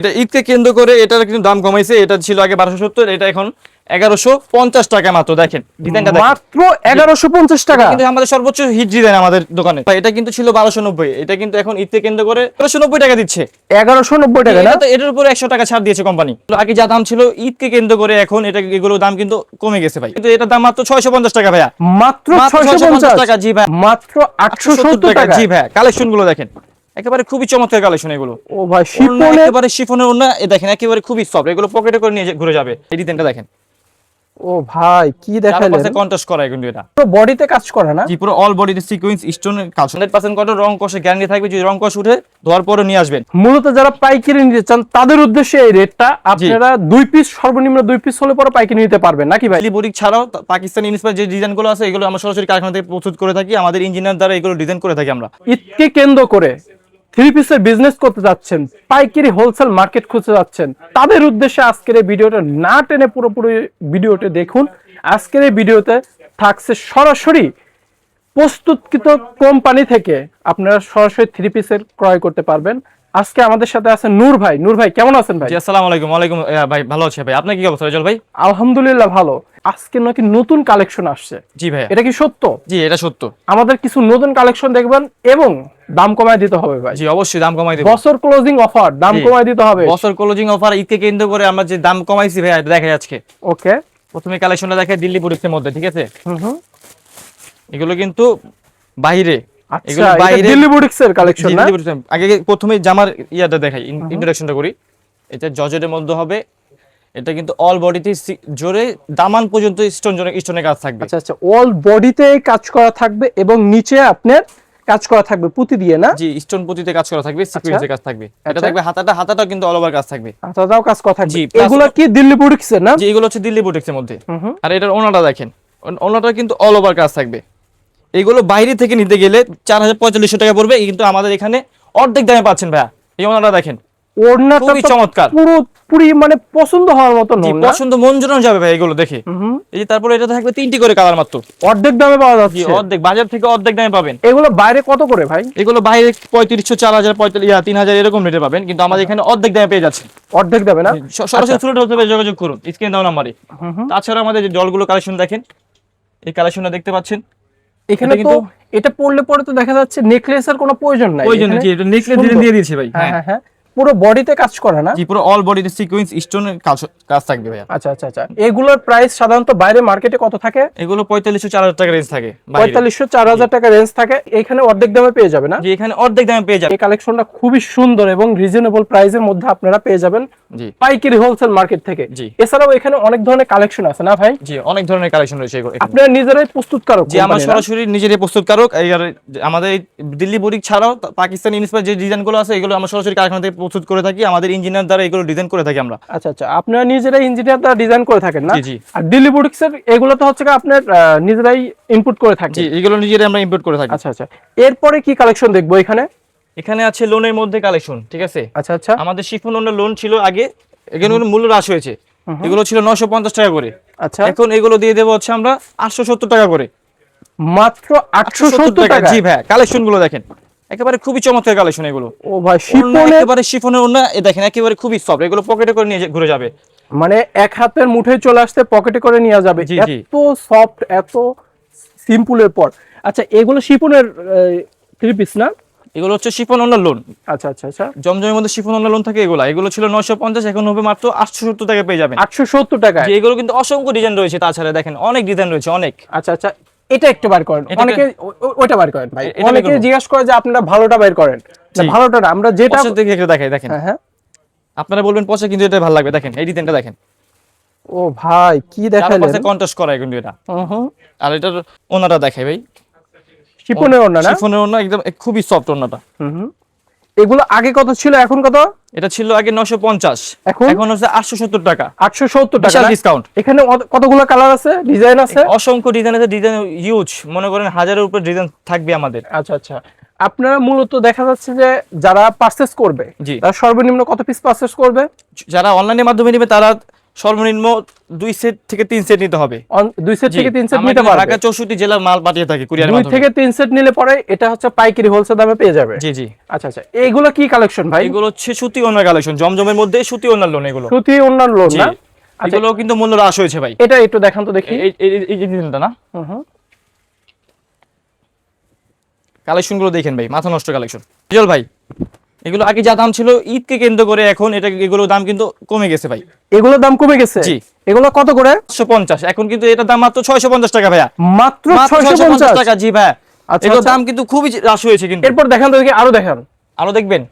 এটা ঈদকে কেন্দ্র করে এটার কিন্তু দাম কমাইছে। এটা ছিল আগে বারোশো সত্তর এটা এখন এগারোশো পঞ্চাশ টাকা মাত্র। দেখেন ডিজাইনটা মাত্র এগারোশো পঞ্চাশ টাকা। কিন্তু আমাদের সর্বোচ্চ হিট ডিজাইন আমাদের দোকানে। এটা কিন্তু ছিল বারোশো নব্বই এটা কিন্তু এখন ঈদকে কেন্দ্র করে বারোশো নব্বই টাকা দিচ্ছে। এগারোশো নব্বই টাকা না? তো এটার উপরে একশো টাকা ছাড় দিয়েছে কোম্পানি আগে যা দাম ছিল ঈদকে কেন্দ্র করে এখন এটা এগুলো দাম কিন্তু কমে গেছে ভাই। কিন্তু এটার দাম মাত্র ছয়শো পঞ্চাশ টাকা ভাইয়া। মাত্র মাত্র ছয়শো পঞ্চাশ। টাকা, জি ভাই। মাত্র আটশো সত্তর টাকা জি ভাই। কালেকশনগুলো দেখেন। একেবারে খুবই চমৎকার কালেকশন এগুলো। ও ভাই শিপনে একেবারে শিফনের ওড়না এ দেখেন একেবারে খুবই সফট এগুলো পকেটে করে নিয়ে ঘুরে যাবে। এই ডিজাইনটা দেখেন। ও ভাই কি দেখালেন চারপাশে কন্ট্রাস্ট করা কিন্তু এটা। পুরো বডিতে কাজ করে না? জি পুরো অল বডিতে সিকোয়েন্স স্টোনের কাজ। 100% কটন রং কষে গ্যারান্টি থাকবে যদি রং কষ উঠে ধোয়ার পরে নিয়ে আসবেন। মূলত যারা পাইকারি নিতে চান তাদের উদ্দেশ্যে এই রেটটা আপনারা দুই পিস সর্বনিম্ন দুই পিস হলে পরে পাইকারি নিতে পারবেন নাকি ভাই? খালি বুটিক ছাড়াও পাকিস্তানি ইন্সপায়ার যে ডিজাইনগুলো আছে এগুলো আমরা সরাসরি কারখানা থেকে প্রস্তুত করে থাকি। আমাদের ইঞ্জিনিয়ার দ্বারা এগুলো ডিজাইন করে থাকি আমরা। ঈদকে কেন্দ্র করে থ্রি পিসের বিজনেস করতে যাচ্ছেন পাইকারি হোলসেল মার্কেট খুঁজতে যাচ্ছেন তাদের উদ্দেশ্যে আজকের এই ভিডিওটা না টেনে পুরোপুরি ভিডিওটা দেখুন। আজকের এই ভিডিওতে থাকছে সরাসরি প্রস্তুতকৃত কোম্পানি থেকে আপনারা সরাসরি থ্রি পিসের ক্রয় করতে পারবেন। আজকে আমাদের সাথে আছে নূর ভাই। নূর ভাই কেমন আছেন ভাই? আসসালামু আলাইকুম। ওয়ালাইকুম ভাই ভালো আছে ভাই। আপনার কি অবস্থা রেজাল ভাই? আলহামদুলিল্লাহ ভালো। আজকে নাকি নতুন কালেকশন আসছে। জি ভাই এটা কি সত্য? জি এটা সত্য। আমাদের কিছু নতুন কালেকশন দেখবেন এবং দাম কমায় দিতে হবে ভাই। জি অবশ্যই দাম কমাই দেব। বছর ক্লোজিং অফার দাম জি। কমায় দিতে হবে। বছর ক্লোজিং অফার ঈদকে কেন্দ্র করে আমরা যে দাম কমাইছি ভাই এটা দেখা যাচ্ছে ওকে প্রথমে কালেকশনটা দেখে দিল্লি বুটিক্সের মধ্যে ঠিক আছে? হুম এগুলো কিন্তু বাইরে। আচ্ছা এগুলো বাইরে দিল্লি বুটিক্স কালেকশন না? আগে প্রথমে জামার ইয়াটা দেখাই ইন্ট্রোডাকশনটা করি। এটা জর্জেটের মধ্যে হবে। এটা কিন্তু অল বডিতে জোরে দামান পর্যন্ত স্টোন জোরে স্টোনের কাজ থাকবে। আচ্ছা আচ্ছা অল বডিতে কাজ করা থাকবে এবং নিচে আপনার কাজ করা থাকবে পুঁতি দিয়ে না? জি স্টোন পতিতে কাজ করা থাকবে সিকোয়েন্সের কাজ থাকবে। এটা আচ্ছা। থাকবে হাতাটা হাতাটা কিন্তু অল ওভার কাজ থাকবে। আচ্ছাটাও কাজ করা থাকবে। জি, এগুলো কি দিল্লি বুটিক্স এর না? জি এগুলো হচ্ছে দিল্লি বুটিক্সের মধ্যে। আর এটার ওনাটা দেখেন। ওন- ওনাটা কিন্তু অল ওভার কাজ থাকবে। এগুলো বাইরে থেকে নিতে গেলে চার হাজার পঁয়তাল্লিশশো টাকা পড়বে। কিন্তু আমাদের এখানে অর্ধেক দামে পাচ্ছেন ভাইয়া। এই ওনাটা দেখেন। ওড়নাটা চমৎকার। পুরো পুরি মানে পছন্দ হওয়ার মতো জি, না পছন্দ মন জোরানো যাবে ভাই এগুলো দেখে। এই যে তারপরে এটা থাকবে তিনটি করে কালার মাত্র। অর্ধেক দামে পাওয়া যাচ্ছে। অর্ধেক। বাজার থেকে অর্ধেক দামে পাবেন। এগুলো বাইরে কত করে ভাই? এগুলো বাইরে পঁয়ত্রিশশো চার হাজার পঁয়তাল্লিশ তিন হাজার এরকম রেটে পাবেন। কিন্তু আমাদের এখানে অর্ধেক দামে পেয়ে যাচ্ছে অর্ধেক দামে না? সরাসরি ফ্লোট হোলসেলে যোগাযোগ করুন। স্ক্রিন দাও নাম্বারে। তাছাড়া আমাদের যে জলগুলো কালেকশন দেখেন এই কালেকশনটা দেখতে পাচ্ছেন। এখানে তো কিন্তু- এটা পড়লে পরে তো দেখা যাচ্ছে নেকলেসের কোনো প্রয়োজন নাই। এটা নেকলেস দিয়ে দিয়েছি ভাই। হ্যাঁ হ্যাঁ। হ্যাঁ হ্যাঁ। পুরো বডিতে কাজ করে না? জি পুরো অল বডিতে সিকোয়েন্স স্টোনের কাজ কাজ থাকবে ভাইয়া। আচ্ছা আচ্ছা আচ্ছা। এগুলোর প্রাইস সাধারণত বাইরে মার্কেটে কত থাকে? এগুলো পঁয়তাল্লিশশো চার হাজার টাকা রেঞ্জ থাকে বাইরে। পঁয়তাল্লিশশো চার হাজার টাকা রেঞ্জ থাকে। এখানে অর্ধেক দামে পেয়ে যাবে না? জি এখানে অর্ধেক দামে পেয়ে যাবে। এই কালেকশনটা খুবই সুন্দর এবং রিজনেবল প্রাইসের মধ্যে আপনারা পেয়ে যাবেন জি। পাইকারি হোলসেল মার্কেট থেকে। জি। এছাড়াও এখানে অনেক ধরনের কালেকশন আছে না ভাই? জি অনেক ধরনের কালেকশন রয়েছে আপনারা নিজেরাই প্রস্তুতকারক জি আমার? সরাসরি নিজেরই প্রস্তুতকারক। এই আমাদের দিল্লি বুটিক ছাড়াও পাকিস্তানি ইন্সপায়ার যে ডিজাইনগুলো আছে এগুলো আমরা সরাসরি কারখানা থেকে প্রস্তুত করে থাকি আমাদের ইঞ্জিনিয়ার দ্বারা এগুলো ডিজাইন করে থাকি আমরা। আচ্ছা আচ্ছা। আপনারা নিজেরাই ইঞ্জিনিয়ার দ্বারা ডিজাইন করে থাকেন না? জি। আর দিল্লি এর এগুলো তো হচ্ছে আপনার নিজেরাই ইনপুট করে থাকেন। জি এগুলো নিজেরাই আমরা ইম্পোর্ট করে থাকি। আচ্ছা আচ্ছা। এরপরে কি কালেকশন দেখব এখানে? এখানে আছে লোনের মধ্যে কালেকশন ঠিক আছে? আচ্ছা আচ্ছা। আমাদের শিফন লোনের লোন ছিল আগে এখানে মূল্য হ্রাস হয়েছে। এগুলো ছিল নশো পঞ্চাশ টাকা করে। আচ্ছা। এখন এগুলো দিয়ে দেবো হচ্ছে আমরা আটশো সত্তর টাকা করে। মাত্র আটশো সত্তর টাকা। জি ভাই কালেকশনগুলো দেখেন। একেবারে খুবই চমৎকার কালেকশন এগুলো। ও ভাই শিপনে একেবারে শিফনের ওড়না এ দেখেন একেবারে খুবই সফট এগুলো পকেটে করে নিয়ে ঘুরে যাবে। মানে এক হাতের মুঠে চলে আসতে পকেটে করে নিয়ে যাবে। এত সফট এত সিম্পলের পর। আচ্ছা এগুলো শিপনের থ্রি পিস না? এগুলো হচ্ছে শিফন ওড়না লোন আচ্ছা আচ্ছা আচ্ছা। জমজমের মধ্যে শিফন ওড়না লোন থাকে এগুলো। এগুলো ছিল নশো পঞ্চাশ এখন হবে মাত্র আটশো সত্তর টাকা পেয়ে যাবেন। আটশো সত্তর টাকা এগুলো কিন্তু অসংখ্য ডিজাইন রয়েছে। তাছাড়া দেখেন অনেক ডিজাইন রয়েছে অনেক। আচ্ছা আচ্ছা। এটা একটু বার করেন। অনেকে ও- ও- বার করেন ভাই। অনেকে জিজ্ঞাসা করে যে আপনারা ভালোটা বের করেন। ভালোটা না আমরা যেটা থেকে একটু দেখাই দেখেন। হ্যাঁ হ্যাঁ। আপনারা বলবেন পছন্দ কিন্তু এটা ভালো লাগবে। দেখেন এই ডিজাইনটা দেখেন। ও ভাই কি দেখালেন? চারপাশে কন্ট্রাস্ট করা কিন্তু এটা। হুম আর এটা ওনাটা দেখাই ভাই। শিফনের ওনা না? শিফনের ওনা একদম খুবই সফট ওনাটা হুম হুম। এগুলো আগে কত ছিল? এখন কত? এটা ছিল আগে নশো পঞ্চাশ। এখন? এখন হচ্ছে আটশো সত্তর টাকা। আটশো সত্তর টাকা ডিসকাউন্ট এখানে কতগুলো কালার আছে? ডিজাইন আছে? অসংখ্য ডিজাইন আছে ডিজাইন ইউজ মনে করেন হাজারের উপর ডিজাইন থাকবে আমাদের। আচ্ছা আচ্ছা। আপনারা মূলত দেখা যাচ্ছে যে যারা পারচেস করবে জি। তারা সর্বনিম্ন কত পিস পারচেস করবে? যারা অনলাইনের মাধ্যমে নেবে তারা সর্বনিম্ন দুই সেট থেকে তিন সেট নিতে হবে। দুই সেট থেকে তিন সেট নিতে পারবে। ঢাকা চৌষট্টি জেলার মাল পাঠিয়ে থাকি কুরিয়ার দুই থেকে তিন সেট নিলে পরে এটা হচ্ছে পাইকারি হোলসেল দামে পেয়ে যাবে। জি জি। আচ্ছা আচ্ছা এইগুলো কি কালেকশন ভাই? এগুলো হচ্ছে সুতি ওনার কালেকশন জমজমের মধ্যে সুতি ওনার লোন এগুলো। সুতি অন্যান্য লোন না? আচ্ছা। এগুলো কিন্তু মূল্য হ্রাস হয়েছে ভাই। এটা একটু দেখান তো দেখি। এই যে ডিজাইনটা না? হুম। কালেকশনগুলো দেখেন ভাই মাথা নষ্ট কালেকশন বিজল ভাই এগুলো আগে যা দাম ছিল ঈদকে কেন্দ্র করে এখন এটা এগুলোর দাম কিন্তু কমে গেছে ভাই। এগুলোর দাম কমে গেছে? জি। এগুলো কত করে? পাঁচশো পঞ্চাশ। এখন কিন্তু এটার দাম মাত্র ছয়শো পঞ্চাশ টাকা ভাইয়া। মাত্র মাত্র 650 টাকা জি ভাইয়া। আচ্ছা, এগুলোর আচ্ছা। দাম কিন্তু খুবই হ্রাস হয়েছে কিন্তু। এরপর দেখান তো দেখি আরও দেখান। আরও দেখবেন?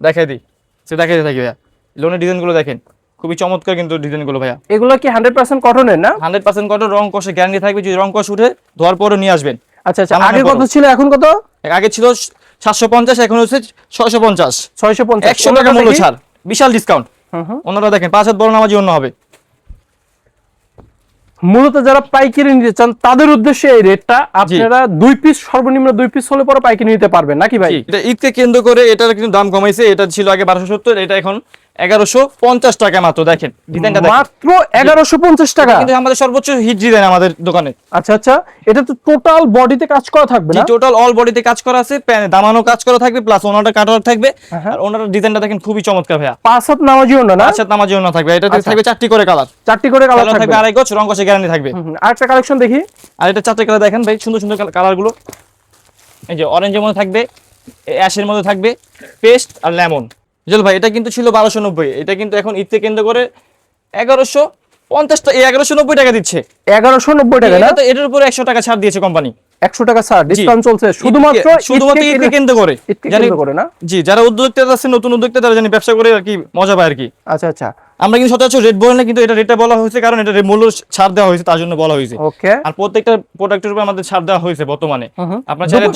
দেখাই দিই। সে দেখাই থাকি ভাইয়া। লোনের ডিজাইনগুলো দেখেন। খুবই চমৎকার কিন্তু ডিজাইনগুলো ভাইয়া। এগুলো কি হান্ড্রেড পার্সেন্ট কটনের না? হান্ড্রেড পার্সেন্ট কটন রং কষে গ্যারান্টি থাকবে। যদি রং কষ উঠে ধোয়ার পরে নিয়ে আসবেন। আচ্ছা আচ্ছা। আগে কত ছিল এখন কত? আগে ছিল সাতশো পঞ্চাশ এখন হচ্ছে ছয়শো পঞ্চাশ। ছয়শো পঞ্চাশ। একশো টাকা মূল্য ছাড় বিশাল ডিসকাউন্ট। দেখেন পাঁচ হাত বড় নামাজি অন্য হবে। মূলত যারা পাইকারি নিতে চান তাদের উদ্দেশ্যে এই রেটটা আপনারা দুই পিস সর্বনিম্ন দুই পিস হলে পরে পাইকারি নিতে পারবেন। নাকি ভাই? এটা ঈদকে কেন্দ্র করে এটার কিন্তু দাম কমাইছে। এটা ছিল আগে বারোশো সত্তর এটা এখন এগারোশো পঞ্চাশ টাকা মাত্র দেখেন ডিজাইনটা মাত্র এগারোশো পঞ্চাশ টাকা? কিন্তু আমাদের সর্বোচ্চ হিট ডিজাইন আমাদের দোকানে। আচ্ছা আচ্ছা এটা তো টোটাল বডিতে কাজ করা থাকবে না? টোটাল অল বডিতে কাজ করা আছে দামানো কাজ করা থাকবে প্লাস ওনারটা কাটওয়ার্ক থাকবে। হ্যাঁ। আর ওনার ডিজাইনটা দেখেন খুবই চমৎকার ভাইয়া। পাঁচ হাত নামাজি না? না আচ্ছা নামাজি অন্য থাকবে এটাতে আচ্ছা। থাকবে চারটি করে কালার চারটি করে কালার থাকবে আড়াই গছ রং কষে গ্যারান্টি থাকবে। হুম। আরেকটা কালেকশন দেখি। আর এটা চারটে কালার দেখেন ভাই সুন্দর সুন্দর কালারগুলো এই যে অরেঞ্জের মধ্যে থাকবে অ্যাশের মধ্যে থাকবে পেস্ট আর লেমন জল ভাই এটা কিন্তু ছিল বারোশো নব্বই এটা কিন্তু এখন ঈদকে কেন্দ্র করে এগারোশো পঞ্চাশ টাকা এগারোশো নব্বই টাকা দিচ্ছে। এগারোশো নব্বই টাকা এটার উপরে একশো টাকা ছাড় দিয়েছে কোম্পানি একশো টাকা স্যার ডিসকাউন্ট চলছে। শুধুমাত্র শুধুমাত্র ঈদকে কেন্দ্র করে। জানি করে না? জি যারা উদ্যোক্তা আছে নতুন উদ্যোক্তা তারা জানি ব্যবসা করে আর কি মজা পায় আর কি। আচ্ছা আচ্ছা। আমরা কিন্তু সচরাচর রেট বলে না কিন্তু এটা রেটটা বলা হয়েছে কারণ এটা মূল্য ছাড় দেওয়া হয়েছে তার জন্য বলা হয়েছে। ওকে। আর প্রত্যেকটা প্রোডাক্টের উপর আমাদের ছাড় দেওয়া হয়েছে বর্তমানে। আপনার চাইলে।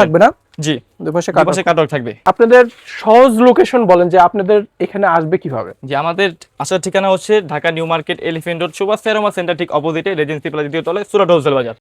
থাকবে না? জি দুপাশে কাটওয়ার্ক থাকবে। আপনাদের সহজ লোকেশন বলেন যে আপনাদের এখানে আসবে কীভাবে? যে আমাদের আসার ঠিকানা হচ্ছে Dhaka new market elephant road Subhash ফেরোমা centre ঠিক অপোজিটে রেজেন্সি প্লাজা দ্বিতীয় তলে সুরাট হোলসেল বাজার।